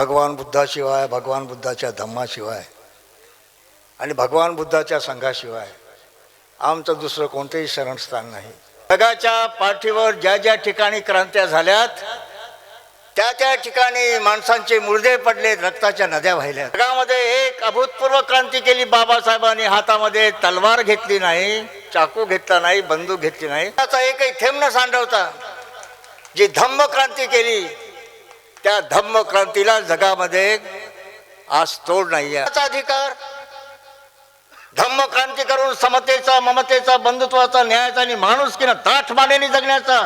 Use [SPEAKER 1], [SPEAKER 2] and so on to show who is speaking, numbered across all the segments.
[SPEAKER 1] भगवान बुद्धाशिवाय भगवान बुद्धाच्या धम्माशिवाय आणि भगवान बुद्धाच्या संघाशिवाय आमचं दुसरं कोणतंही शरणस्थान नाही. जगाच्या पाठीवर ज्या ज्या ठिकाणी क्रांत्या झाल्यात त्या त्या ठिकाणी माणसांचे मुर्दे पडले रक्ताच्या नद्या वाहिल्या जगामध्ये एक अभूतपूर्व क्रांती केली बाबासाहेबांनी हातामध्ये तलवार घेतली नाही चाकू घेतला नाही बंदूक घेतली नाही. त्याचा एकही थेंब न सांडवता जी धम्म क्रांती केली त्या धम्म क्रांतीला जगामध्ये आज तोड नाही आहे त्याचा अधिकार धम्म क्रांती करून समतेचा ममतेचा बंधुत्वाचा न्यायाचा आणि माणुसकीनं ताठ मानेने जगण्याचा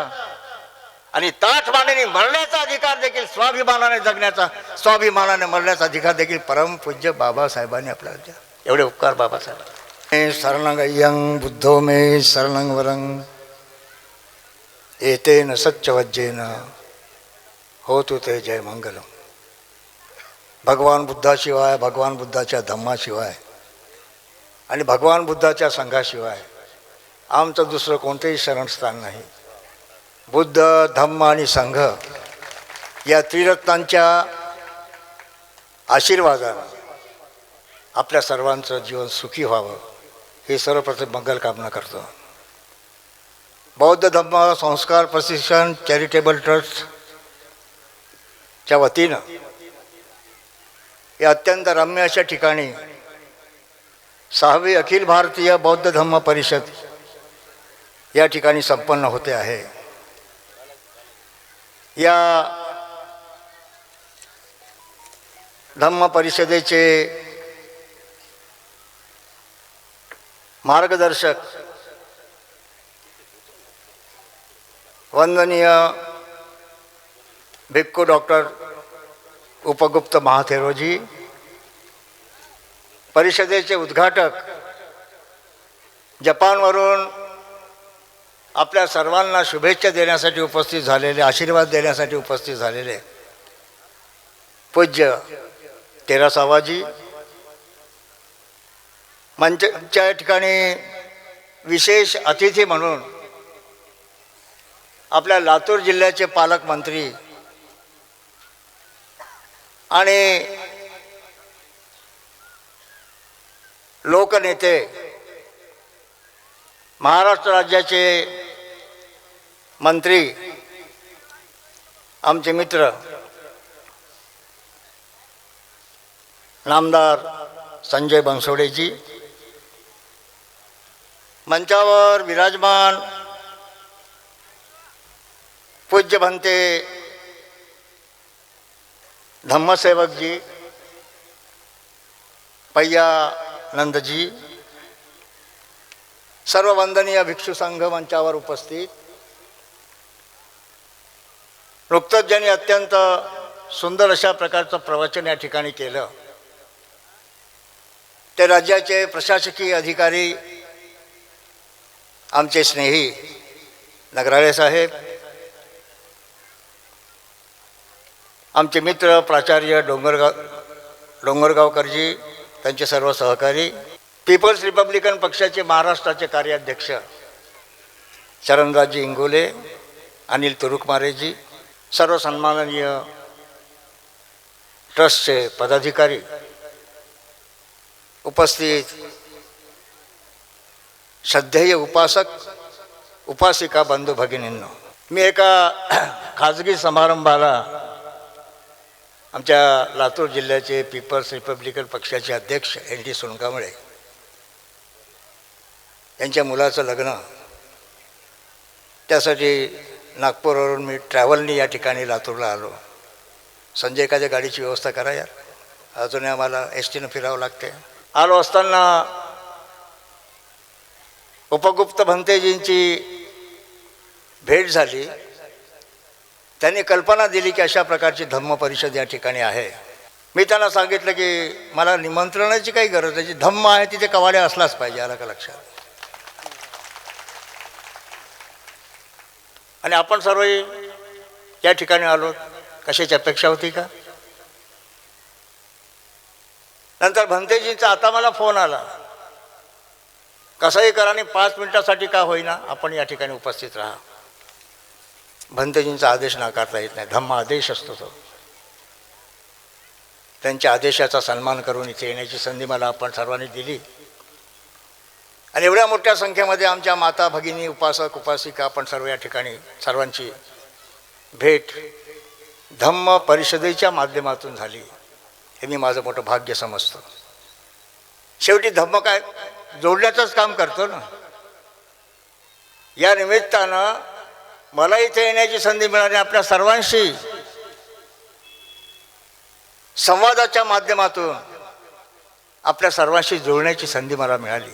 [SPEAKER 1] आणि ताठ मानेने मरण्याचा अधिकार देखील स्वाभिमानाने जगण्याचा स्वाभिमानाने मरण्याचा अधिकार देखील परमपूज्य बाबासाहेबांनी आपल्याला द्या एवढे उपकार बाबासाहेब मे शरणंग बुद्धो मे शरणंग वरंग एतेन सच्चवज्जेन. होतु ते जय मंगलम. भगवान बुद्धाशिवाय भगवान बुद्धाच्या धम्माशिवाय आणि भगवान बुद्धाच्या संघाशिवाय आमचं दुसरं कोणतंही शरणस्थान नाही. बुद्ध धम्म आणि संघ या त्रिरत्नांच्या आशीर्वादानं आपल्या सर्वांचं जीवन सुखी व्हावं हे सर्वप्रथम मंगल कामना करतो. बौद्ध धम्म संस्कार प्रशिक्षण चॅरिटेबल ट्रस्ट च्या वतीनं. या अत्यंत रम्य अशा ठिकाणी सहावी अखिल भारतीय बौद्ध धम्म परिषद या ठिकाणी संपन्न होते आहे. या धम्म परिषदेचे मार्गदर्शक वंदनीय भिक्खू डॉक्टर उपगुप्त महाथेरोजी परिषदेचे उद्घाटक जपानवरून आपल्या सर्वांना शुभेच्छा देण्यासाठी उपस्थित झालेले आशीर्वाद देण्यासाठी उपस्थित झालेले पूज्य तेरासावाजी मंचच्या ठिकाणी विशेष अतिथी म्हणून आपल्या लातूर जिल्ह्याचे पालकमंत्री आणि लोकनेते महाराष्ट्र राज्याचे मंत्री आमचे मित्र नामदार संजय बनसोडेजी मंचावर विराजमान पूज्य धम्मसेवकजी पय्यानंदजी सर्व वंदनीय भिक्षू संघ मंचावर उपस्थित. नुकतंच ज्यांनी अत्यंत सुंदर अशा प्रकारचं प्रवचन या ठिकाणी केलं. ते राज्याचे प्रशासकीय अधिकारी आमचे स्नेही नगराळे साहेब आमचे मित्र प्राचार्य डोंगरगाव डोंगरगावकरजी त्यांचे सर्व सहकारी पीपल्स रिपब्लिकन पक्षाचे महाराष्ट्राचे कार्याध्यक्ष चरणराजी इंगोले अनिल तुरुकमारेजी सर्व सन्माननीय ट्रस्टचे पदाधिकारी उपस्थित श्रद्धेय उपासक उपासिका बंधू भगिनींनो मी एका खाजगी समारंभाला आमच्या लातूर जिल्ह्याचे पीपल्स रिपब्लिकन पक्षाचे अध्यक्ष एन टी सोनकांबळे यांच्या मुलाचं लग्न. त्यासाठी नागपूरवरून मी ट्रॅव्हलनी या ठिकाणी लातूरला आलो. संजय एखाद्या गाडीची व्यवस्था करा यार. अजूनही आम्हाला एस टीनं फिरावं लागते. आलो असताना उपगुप्त भंतेजींची भेट झाली. त्यांनी कल्पना दिली की अशा प्रकारची धम्म परिषद या ठिकाणी आहे. मी त्यांना सांगितलं की मला निमंत्रणाची काही गरज आहे. जी धम्म आहे तिथे कवाड्या असलाच पाहिजे आला का लक्षात? आणि आपण सर्व या ठिकाणी आलो. कशाची अपेक्षा होती का? नंतर भंतेजींचा आता मला फोन आला. कसंही करा आणि पाच मिनिटासाठी का होईना आपण या ठिकाणी उपस्थित राहा. भंतजींचा आदेश नाकारता येत नाही. धम्म आदेश असतो तो. त्यांच्या आदेशाचा सन्मान करून इथे येण्याची संधी मला आपण सर्वांनी दिली. आणि एवढ्या मोठ्या संख्येमध्ये आमच्या माता भगिनी उपासक उपासिका आपण सर्व या ठिकाणी सर्वांची भेट धम्म परिषदेच्या माध्यमातून झाली. हे मी माझं मोठं भाग्य समजतो. शेवटी धम्म काय? जोडण्याचंच काम करतो ना. या निमित्तानं मला इथे येण्याची संधी मिळाली आपल्या सर्वांशी. संवादाच्या माध्यमातून आपल्या सर्वांशी जुळण्याची संधी मला मिळाली.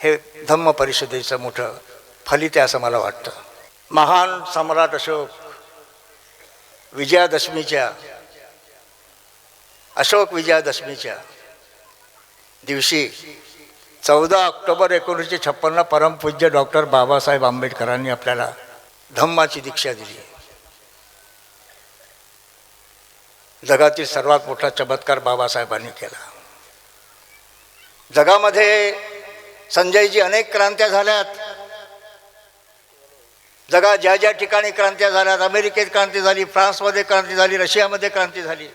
[SPEAKER 1] हे धम्म परिषदेचं मोठं फलित आहे असं मला वाटतं. महान सम्राट अशोक विजयादशमीच्या अशोक विजयादशमीच्या दिवशी चौदा ऑक्टोबर एकोणीसशे छप्पन्न परमपूज्य डॉक्टर बाबासाहेब आंबेडकरांनी आपल्याला धम्माची दीक्षा दिली. जगातील सर्वात मोठा चमत्कार बाबासाहेबांनी केला. जगामध्ये संजयजी अनेक क्रांत्या झाल्यात. जगात ज्या ज्या ठिकाणी क्रांत्या झाल्यात अमेरिकेत क्रांती झाली फ्रान्समध्ये क्रांती झाली रशियामध्ये क्रांती झाली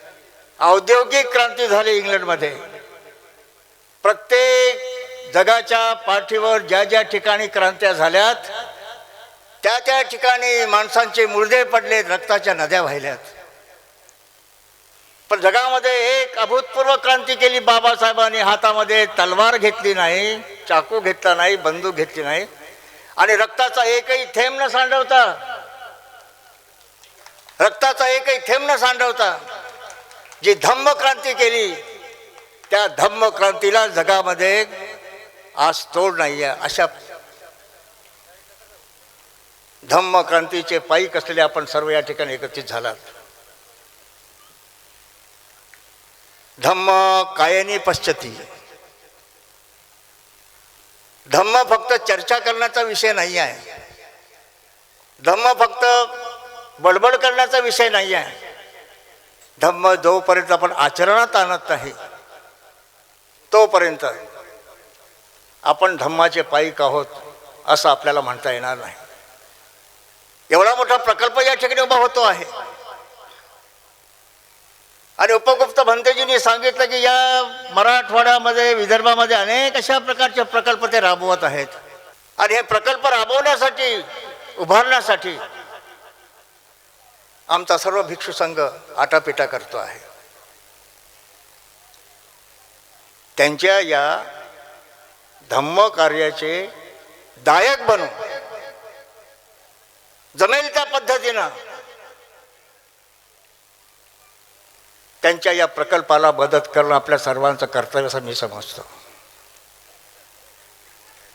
[SPEAKER 1] औद्योगिक क्रांती झाली इंग्लंडमध्ये. प्रत्येक जगाच्या पाठीवर ज्या ज्या ठिकाणी क्रांत्या झाल्यात त्या त्या ठिकाणी माणसांचे मुर्दे पडले रक्ताच्या नद्या वाहिल्यात. पण जगामध्ये एक अभूतपूर्व क्रांती केली बाबासाहेबांनी. हातामध्ये तलवार घेतली नाही चाकू घेतला नाही बंदूक घेतली नाही. आणि रक्ताचा एकही थेंब न सांडवता रक्ताचा एकही थेंब न सांडवता जी धम्म क्रांती केली त्या धम्म क्रांतीला जगामध्ये आज तोड नाही आहे अशा धम्म क्रांतीचे पायीक असलेले आपण सर्व या ठिकाणी एकत्रित झालात. धम्म कायनी पश्चती. धम्म फक्त चर्चा करण्याचा विषय नाही आहे धम्म फक्त बडबड करण्याचा विषय नाही आहे धम्म जोपर्यंत आपण आचरणात आणत नाही तोपर्यंत आपण धम्माचे पायीक आहोत असं आपल्याला म्हणता येणार नाही. एवढा मोठा प्रकल्प या ठिकाणी उभा होतो आहे. आणि उपगुप्त भंतेजींनी सांगितलं की या मराठवाड्यामध्ये विदर्भामध्ये अनेक अशा प्रकारचे प्रकल्प ते राबवत आहेत. आणि हे प्रकल्प राबवण्यासाठी उभारण्यासाठी आमचा सर्व भिक्षू संघ आटापिटा करतो आहे. त्यांच्या या धम्म कार्याचे दायक बनू जमेल त्या पद्धतीनं. त्यांच्या या प्रकल्पाला मदत करणं आपल्या सर्वांचं कर्तव्य असं मी समजतो.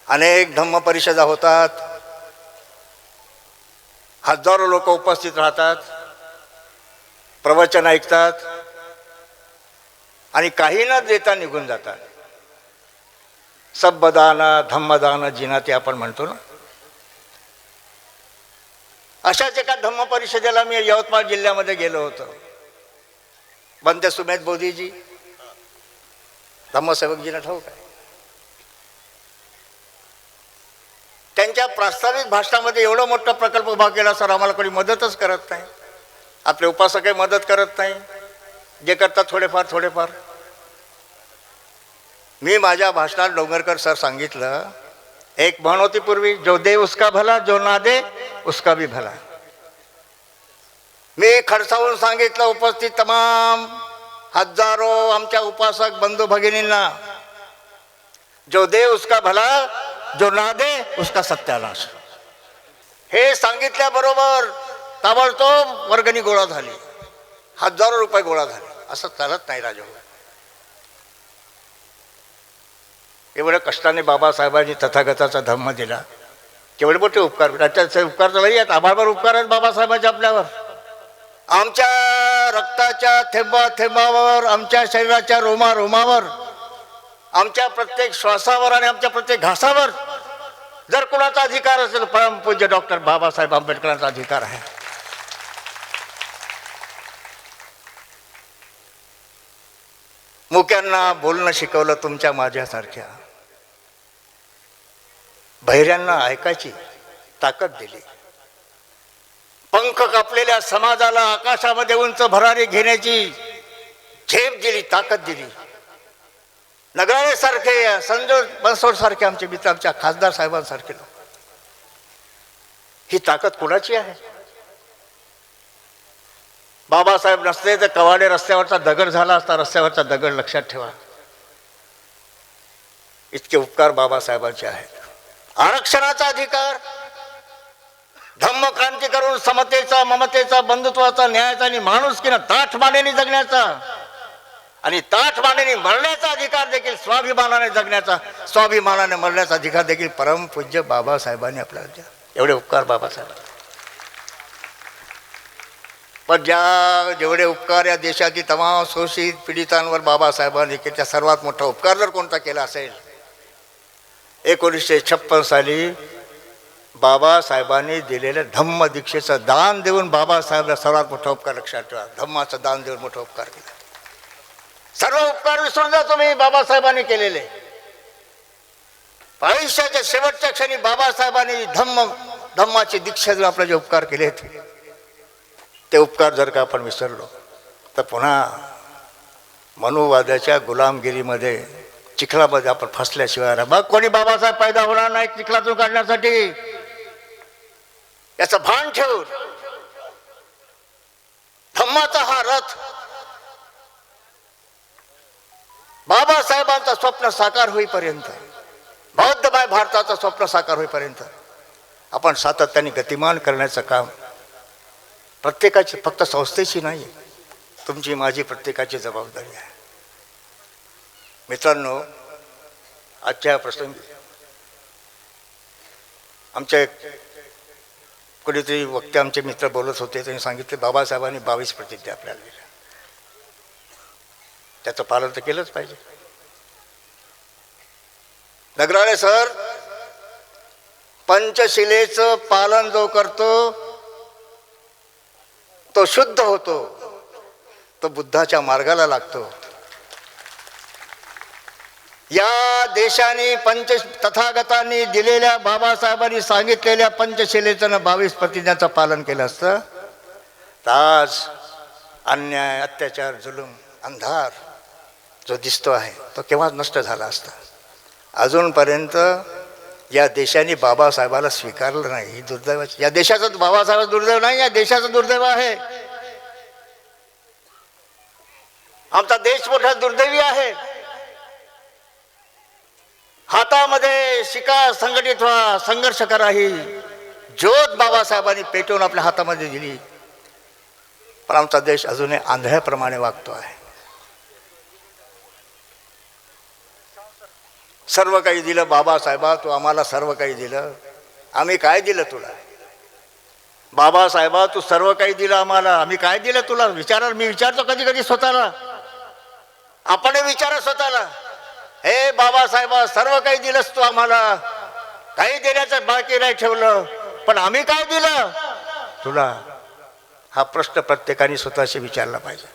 [SPEAKER 1] अनेक धम्म परिषदा होतात. हजारो लोक उपस्थित राहतात. प्रवचन ऐकतात. आणि काही न देता निघून जातात. सबदान धम्मदान जिना ते आपण म्हणतो ना. अशाच एका धम्म परिषदेला मी यवतमाळ जिल्ह्यामध्ये गेलो होतो. बंदे सुमेध बोधीजी. धम्मसेवकजींना ठाऊक आहे. त्यांच्या प्रास्ताविक भाषणामध्ये एवढा मोठा प्रकल्प उभा केला सर आम्हाला कोणी मदतच करत नाही. आपले उपासकही मदत करत नाही. जे करतात थोडेफार थोडेफार. मी माझ्या भाषणात डोंगरकर सर सांगितलं एक म्हण होती पूर्वी जो दे उसका भला जो ना दे उसका भी भला। मी खडसावून सांगितलं उपस्थित तमाम हजारो आमच्या उपासक बंधू भगिनींना जो दे उसका भला जो ना दे उसका सत्यानाश। हे सांगितल्याबरोबर ताबडतोब वर्गणी गोळा झाली. हजारो रुपये गोळा झाले. असं चालत नाही राजा एवढ्या कष्टाने बाबासाहेबांनी तथागताचा धम्म दिला. केवढे मोठे उपकार. त्याचे उपकार तर नाही आहेत. आभारभर उपकार आहेत बाबासाहेबांचे आपल्यावर. आमच्या रक्ताच्या थेंबा थेंबावर आमच्या शरीराच्या रोमा रोमावर आमच्या प्रत्येक श्वासावर आणि आमच्या प्रत्येक घासावर जर कोणाचा अधिकार असेल परमपूज्य डॉक्टर बाबासाहेब आंबेडकरांचा अधिकार आहे. मुक्यांना बोलणं शिकवलं तुमच्या माझ्यासारख्या. बहिऱ्यांना ऐकायची ताकद दिली. पंख कापलेल्या समाजाला आकाशामध्ये उंच भरारी घेण्याची झेप दिली ताकद दिली. नगराळे सारखे संजय बनसोड सारखे आमचे मित्र आमच्या खासदार साहेबांसारखे लोक. ही ताकद कोणाची आहे? बाबासाहेब नसते तर कवाडे रस्त्यावरचा दगड झाला असता रस्त्यावरचा दगड लक्षात ठेवा. इतके उपकार बाबासाहेबांचे आहेत. आरक्षणाचा अधिकार धम्म क्रांती करून समतेचा ममतेचा बंधुत्वाचा न्यायाचा आणि माणुसकीनं ताठ मानेने जगण्याचा आणि ताठ मानेने मरण्याचा अधिकार देखील स्वाभिमानाने जगण्याचा स्वाभिमानाने मरण्याचा अधिकार देखील परमपूज्य बाबासाहेबांनी आपल्याला दिला. एवढे उपकार बाबासाहेब पण ज्या जेवढे उपकार या देशातील तमाम शोषित पीडितांवर बाबासाहेबांनी केले त्या सर्वात मोठा उपकार जर कोणता केला असेल एकोणीसशे छप्पन साली बाबासाहेबांनी दिलेलं धम्म दीक्षेचं दान देऊन बाबासाहेबला सर्वात मोठा उपकार लक्षात ठेवा. धम्माचं दान देऊन मोठा उपकार केला. सर्व उपकार विसरून जा तुम्ही बाबासाहेबांनी केलेले. आयुष्याच्या शेवटच्या क्षणी बाबासाहेबांनी धम्म धम्माची दीक्षा देऊन आपले जे उपकार केले ते उपकार जर का आपण विसरलो तर पुन्हा मनुवादाच्या गुलामगिरीमध्ये चिखलामध्ये आपण फसल्याशिवाय मग कोणी बाबासाहेब पैदा होणार नाही चिखलातून काढण्यासाठी? याचं भान ठेवून. धम्माचा हा रथ. बाबासाहेबांचं स्वप्न साकार होईपर्यंत बौद्धमय भारताचं स्वप्न साकार होईपर्यंत आपण सातत्याने गतिमान करण्याचं काम प्रत्येकाची फक्त संस्थेची नाही तुमची माझी प्रत्येकाची जबाबदारी आहे. मित्रांनो आजच्या प्रसंगी आमच्या कुठेतरी वक्ते आमचे मित्र बोलत होते त्यांनी सांगितले बाबासाहेबांनी बावीस प्रतिज्ञा आपल्याला दिल्या. त्याचं पालन तर केलंच पाहिजे. नगराळे सर पंचशिलेचं पालन जो करतो तो शुद्ध होतो. तो बुद्धाच्या मार्गाला लागतो. या देशाने पंच तथागतांनी दिलेल्या बाबासाहेबांनी सांगितलेल्या पंचशिलेचं बावीस प्रतिज्ञाचं पालन केलं असतं. तर आज अन्याय अत्याचार जुलूम अंधार जो दिसतो आहे तो केव्हाच नष्ट झाला असता. अजूनपर्यंत या देशाने बाबासाहेबाला स्वीकारलं नाही. ही दुर्दैवाची या देशाचं बाबासाहेब दुर्दैव नाही या देशाचं दुर्दैव आहे. आमचा देश मोठा दुर्दैवी आहे. हातामध्ये शिका संघटित व्हा संघर्ष करा ही. ज्योत बाबासाहेबांनी पेटवून आपल्या हातामध्ये दिली. पण आमचा देश अजूनही आंधळ्याप्रमाणे वागतो आहे. सर्व काही दिलं बाबासाहेबा तू आम्हाला सर्व काही दिलं. आम्ही काय दिलं तुला? बाबासाहेबा तू सर्व काही दिलं आम्हाला. आम्ही काय दिलं तुला? विचारा मी विचारतो कधी कधी स्वतःला. आपण विचारा स्वतःला. हे बाबासाहेबा सर्व काही दिलंस तू आम्हाला. काही देण्याचं बाकी नाही ठेवलं. पण आम्ही काय दिलं? तुला हा प्रश्न प्रत्येकाने स्वतःशी विचारला पाहिजे.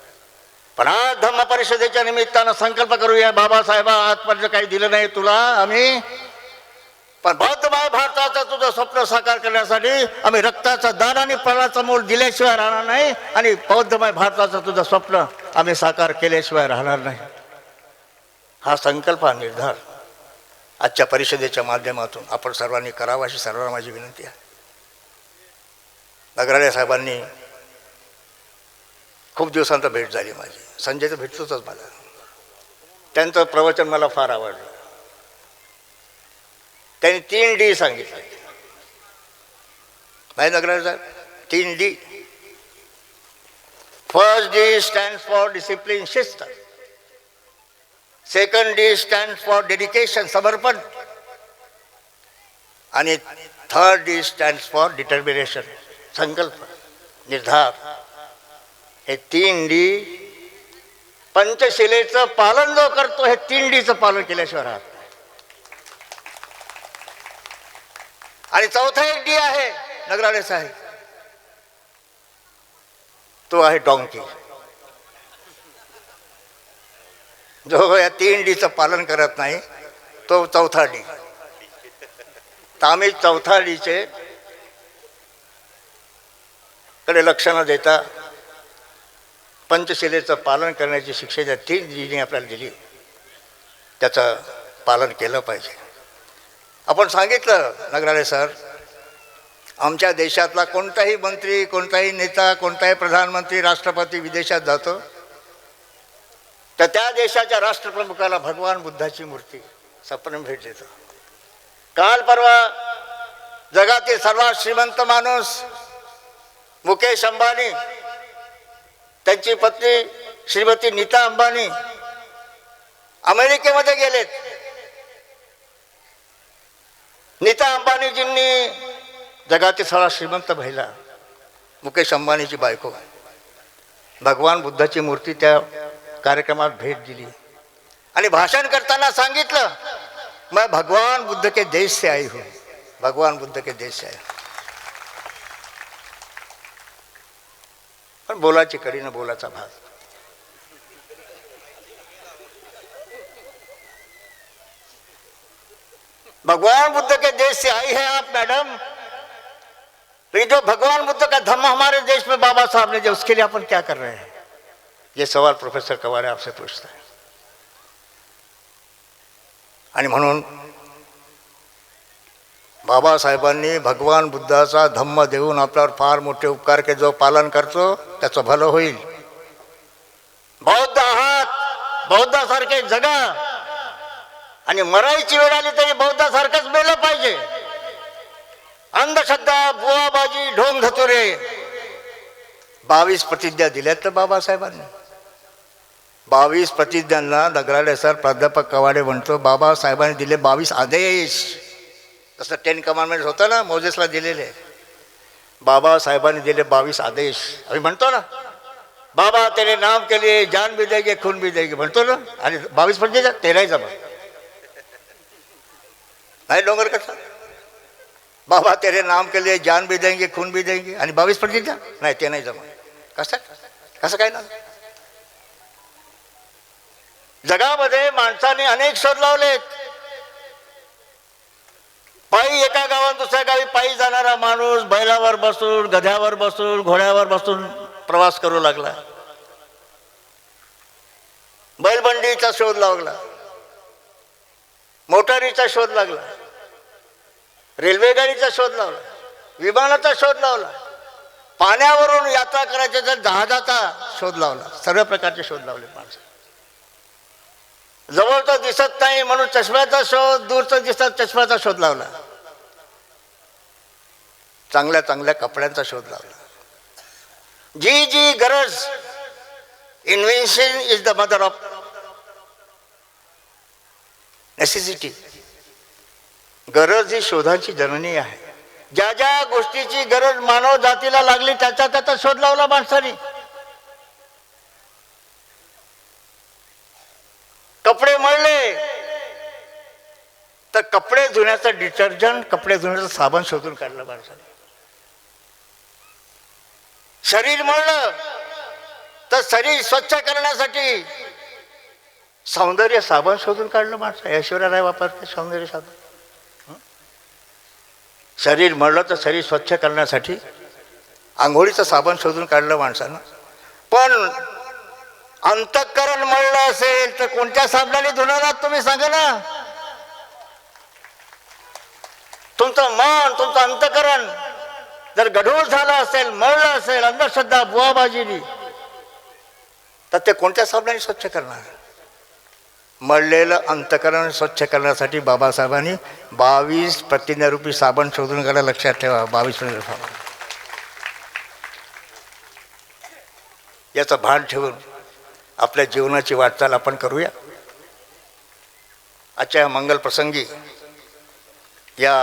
[SPEAKER 1] पण आज धम्म परिषदेच्या निमित्तानं संकल्प करूया बाबासाहेबा आजपर्यंत काही दिलं नाही तुला आम्ही. पण बौद्धमय भारताचं तुझं स्वप्न साकार करण्यासाठी आम्ही रक्ताचं दान आणि प्राणाचं मोल दिल्याशिवाय राहणार नाही आणि बौद्धमय भारताचं तुझं स्वप्न आम्ही साकार केल्याशिवाय राहणार नाही. हा संकल्प हा निर्धार आजच्या परिषदेच्या माध्यमातून आपण सर्वांनी करावा अशी सर्वांना माझी विनंती आहे. नगराळे साहेबांनी खूप दिवसांत भेट झाली माझी. संजय तर भेटतोच मला. त्यांचं प्रवचन मला फार आवडलं. त्यांनी तीन डी सांगितलं. नाही नगराळे साहेब तीन D. First D stand for discipline शिस्त second D stand for dedication समर्पण आणि third D stand for determination संकल्प निर्धार हे तीन डी पंचशिलेचं पालन जो करतो हे तीन डीचं पालन केल्याशिवाय राहत नाही. आणि चौथा एक डी आहे नगराळे साहेब. तो आहे डॉंकी जो या तीन डीचं पालन करत नाही तो चौथा डी. तर आम्ही चौथा डीचे कडे लक्ष न देता पंचशिलेचं पालन करण्याची शिक्षा ज्या तीन डीने आपल्याला दिली त्याचं पालन केलं पाहिजे. आपण सांगितलं नगराळे सर आमच्या देशातला कोणताही मंत्री कोणताही नेता कोणताही प्रधानमंत्री राष्ट्रपती विदेशात जातो तर त्या देशाच्या राष्ट्रप्रमुखाला भगवान बुद्धाची मूर्ती सपन भेट देतो. काल परवा जगातील सर्वात श्रीमंत माणूस मुकेश अंबानी त्यांची पत्नी श्रीमती नीता अंबानी अमेरिकेमध्ये गेलेत. नीता अंबानीजींनी जगातील सर्वात श्रीमंत महिला मुकेश अंबानीची बायको भगवान बुद्धाची मूर्ती त्या कार्यक्रमात भेट दिली. आणि भाषण करताना सांगितलं मैं भगवान बुद्ध के देश से आई हूँ. भगवान बुद्ध के देश से आई पण बोलाची कडी न बोलाचा भाग. भगवान बुद्ध के देश से आई है आप मैडम. तो जो भगवान बुद्ध का धम्म हमारे देश में बाबा साहब ने जो उसके लिए अपन क्या कर रहे हैं? ये सवाल प्रोफेसर कवारे आपसे पूछता है। आणि म्हणून बाबासाहेबांनी भगवान बुद्धाचा धम्म देऊन आपल्यावर फार मोठे उपकार के जो पालन करतो त्याचं भलं होईल. बौद्ध आहात बौद्धासारखे जगा. आणि मरायची वेळ आली तरी बौद्धासारखंच मेलं पाहिजे. अंधश्रद्धा बुवाबाजी ढोंग धतुरे. बावीस प्रतिज्ञा दिल्यात तर बाबासाहेबांनी. बावीस प्रतिज्ञांना नगराळे सर प्राध्यापक कवाडे म्हणतो बाबासाहेबांनी दिले बावीस आदेश. तसं टेन कमांडमेंट होतं ना, मोजेसला दिलेले. बाबासाहेबांनी दिले बावीस आदेश. आम्ही म्हणतो ना, बाबा तेरे नाम के लिए जान भी देंगे, खून भी देंगे. म्हणतो ना, आणि बावीस प्रतिज्ञा ते नाही जमा. नाही डोंगर कसा? बाबा तेरे नाम के लिए जान भी देंगे, खून भी देंगे. आणि बावीस प्रतिज्ञा? नाही ते नाही जमा. कसं? कसं काय ना जगामध्ये माणसाने अनेक शोध लावलेत. पायी एका गावात दुसऱ्या गावी पायी जाणारा माणूस बैलावर बसून गध्यावर बसून घोड्यावर बसून प्रवास करू लागला. बैलबंडीचा शोध लागला मोटारीचा शोध लागला. रेल्वे गाडीचा शोध लावला. विमानाचा शोध लावला. पाण्यावरून यात्रा करायच्या तर जहाजाचा शोध लावला. सर्व प्रकारचे शोध लावले माणसं. जवळचं दिसत नाही म्हणून चष्म्याचा शोध दूरचं दिसत चष्म्याचा शोध लावला. चांगल्या चांगल्या कपड्यांचा शोध लावला. जी जी गरज invention is the mother of necessity गरज ही शोधांची जननी आहे. ज्या ज्या गोष्टीची गरज मानव जातीला लागली त्याचा त्याचा शोध लावला माणसाने. कपडे मळले. तर कपडे धुण्याचं डिटर्जंट कपडे धुण्याचं साबण शोधून काढलं माणसाने. शरीर मळलं. तर शरीर स्वच्छ करण्यासाठी सौंदर्य साबण शोधून काढलं माणसं ऐश्वर्या राय वापरते सौंदर्य साबण. शरीर मळलं तर शरीर स्वच्छ करण्यासाठी आंघोळीचं साबण शोधून काढलं माणसानं. पण अंतःकरण मळलं असेल तर कोणत्या साबणाने धुणार आहात तुम्ही सांगा ना? तुमचं मन तुमचं अंतकरण जर गढूळ झालं असेल मळलं असेल अंधश्रद्धा बुवाबाजीनी तर ते कोणत्या साबणाने स्वच्छ करणार? मळलेलं अंतकरण स्वच्छ करण्यासाठी बाबासाहेबांनी बावीस प्रतिज्ञारूपी साबण शोधून काढा लक्षात ठेवा बावीस प्रतिज्ञा साबण. याचं भान ठेवून आपल्या जीवनाची वाटचाल आपण करूया. आजच्या मंगल प्रसंगी या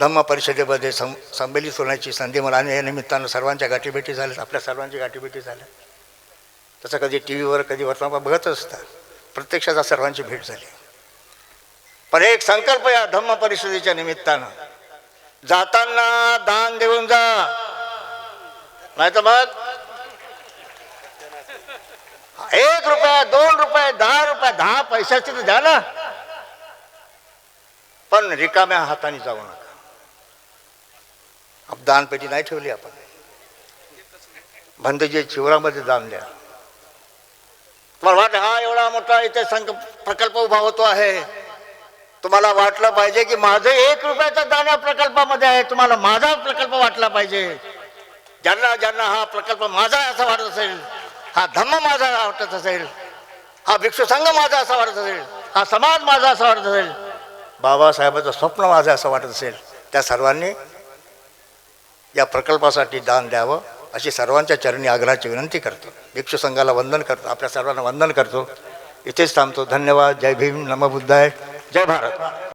[SPEAKER 1] धम्म परिषदेमध्ये सं संमेलित होण्याची संधी मला आणि या निमित्तानं सर्वांच्या गाठीभेटी झाल्यात आपल्या सर्वांची गाठीभेटी झाल्या. तसं कधी टी व्हीवर कधी वर्तमान बघत असतं प्रत्यक्षात सर्वांची भेट झाली. पण एक संकल्प या धम्म परिषदेच्या निमित्तानं जाताना दान देऊन जा. नाही तर मग एक रुपया दोन रुपये दहा रुपये दहा पैशाची तर द्या ना पण रिकाम्या हाताने जाऊ नका। दानपेटी नाही ठेवली आपण। भंतजी शिवरामध्ये दान द्या। तुम्हाला वाटलं, हा एवढा मोठा इथे संक, प्रकल्प उभा होतो आहे। तुम्हाला वाटलं पाहिजे की माझं एक रुपयाचं दान प्रकल्पामध्ये आहे. तुम्हाला माझा प्रकल्प वाटला पाहिजे. ज्यांना ज्यांना हा प्रकल्प माझा आहे वाटत असेल हा धम्म माझा वाटत असेल हा भिक्षू संघ माझा असा वाटत असेल हा समाज माझा असा वाटत असेल बाबासाहेबाचं स्वप्न माझं असं वाटत असेल. त्या सर्वांनी या प्रकल्पासाठी दान द्यावं अशी सर्वांच्या चरणी आग्रहाची विनंती करतो. भिक्षू संघाला वंदन करतो आपल्या सर्वांना वंदन करतो. इथेच थांबतो. धन्यवाद. जय भीम. नमबुद्धाय जय भारत.